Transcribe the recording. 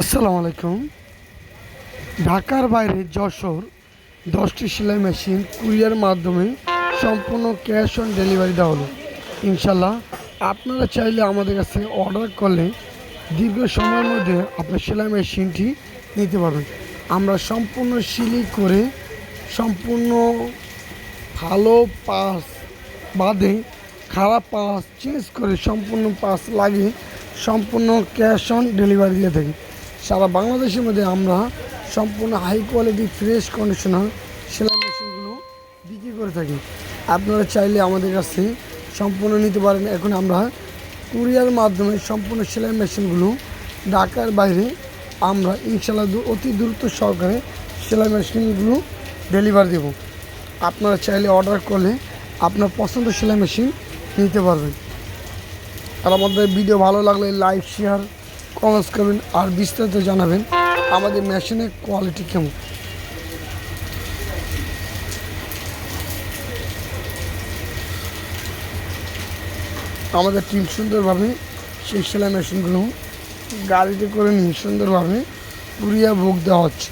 আসসালামু আলাইকুম। ঢাকার বাইরে যশোর দশটি সেলাই মেশিন কুরিয়ার মাধ্যমে সম্পূর্ণ ক্যাশ অন ডেলিভারি দেওয়া হলো। ইনশাল্লাহ আপনারা চাইলে আমাদের কাছে অর্ডার করলে দীর্ঘ সময়ের মধ্যে আপনার সেলাই মেশিনটি নিতে পারবেন। আমরা সম্পূর্ণ সিলি করে সম্পূর্ণ ভালো পাস বাদে খারাপ পাস চেঞ্জ করে সম্পূর্ণ পাস লাগিয়ে সম্পূর্ণ ক্যাশ অন ডেলিভারি দিয়ে থাকি। সারা বাংলাদেশের মধ্যে আমরা সম্পূর্ণ হাই কোয়ালিটি ফ্রেশ কন্ডিশনার সেলাই মেশিনগুলো বিক্রি করে থাকি। আপনারা চাইলে আমাদের কাছে সম্পূর্ণ নিতে পারেন। এখন আমরা কুরিয়ার মাধ্যমে সম্পূর্ণ সেলাই মেশিনগুলো ঢাকার বাইরে আমরা ইনশাল্লাহ অতি দ্রুত সহকারে সেলাই মেশিনগুলো ডেলিভারি দেবো। আপনারা চাইলে অর্ডার করলে আপনার পছন্দ সেলাই মেশিন নিতে পারবেন। আর আমাদের ভিডিও ভালো লাগলে লাইক শেয়ার কমেন্টস করবেন আর বিস্তারিত জানাবেন আমাদের মেশিনের কোয়ালিটি কেমন। আমাদের টিম সুন্দরভাবে সেই সেলাই মেশিনগুলো গাড়িতে করে নিয়ে সুন্দরভাবে পুরিয়া ভোগ দেওয়া হচ্ছে।